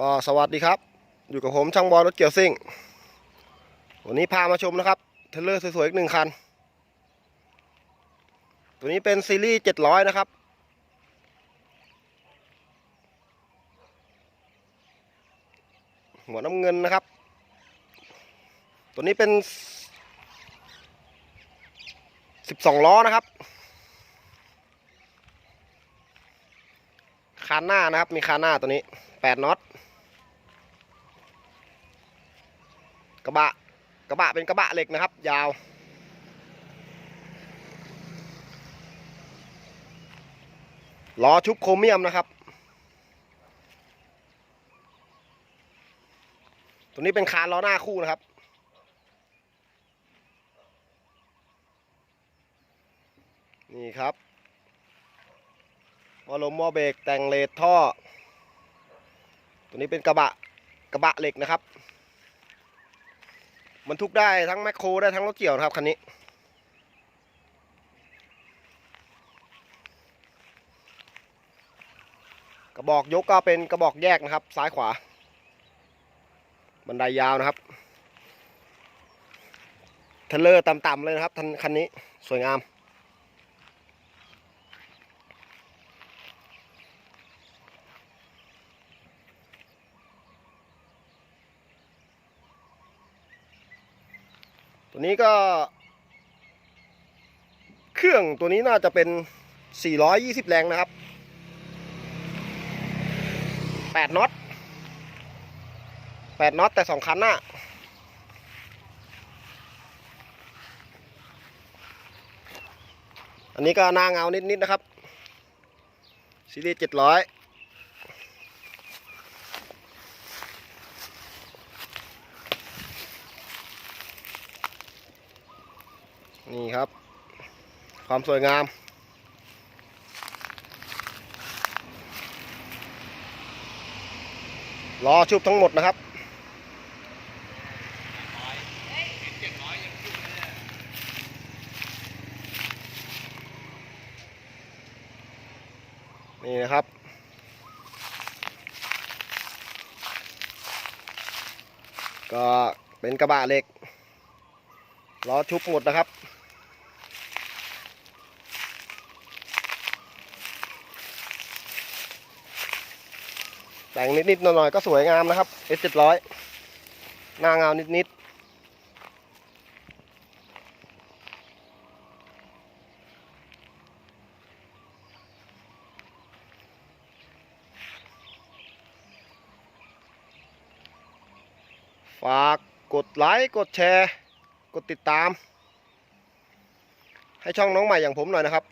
ก็สวัสดีครับ อยู่กับผมช่างบอลรถเกี่ยวซิ่ง วันนี้พามาชมนะครับเทเลอร์สวยๆอีกหนึ่งคัน ตัวนี้เป็นซีรีส์700นะครับ หัวน้ำเงินนะครับ ตัวนี้เป็น12ล้อนะครับคานหน้านะครับ มีคานหน้าตัวนี้8น็อต กระบะกระบะเป็นกระบะเหล็กนะครับ ยาว ล้อชุบโครเมียมนะครับ ตัวนี้เป็นคานล้อหน้าคู่นะครับ นี่ครับวอลลมวอเบรกแต่งเลดท่อ ตัวนี้เป็นกระบะกระบะเหล็กนะครับ บรรทุกได้ทั้งแมคโครได้ทั้งรถเกี่ยวนะครับคันนี้ กระบอกยกก็เป็นกระบอกแยกนะครับ ซ้ายขวา บันไดยาวนะครับเทเลอร์ต่ำๆเลยนะครับทันคันนี้สวยงาม ตัวนี้ก็ เครื่องตัวนี้น่าจะเป็น 420 แรงนะครับ 8น็อต8น็อตแต่ 2 คันหน้าอันนี้ก็หน้าเงานิดๆนะครับซีรีส์700 นี่ครับ ความสวยงามล้อชุบทั้งหมดนะครับนี่นะครับ ก็เป็นกระบะเหล็กล้อชุบหมดนะครับ แต่งนิดๆหน่อยๆก็สวยงามนะครับ S 700หน้าเงานิดๆ ฝากกดไลค์กดแชร์ กดติดตาม ให้ช่องน้องใหม่อย่างผมหน่อยนะครับ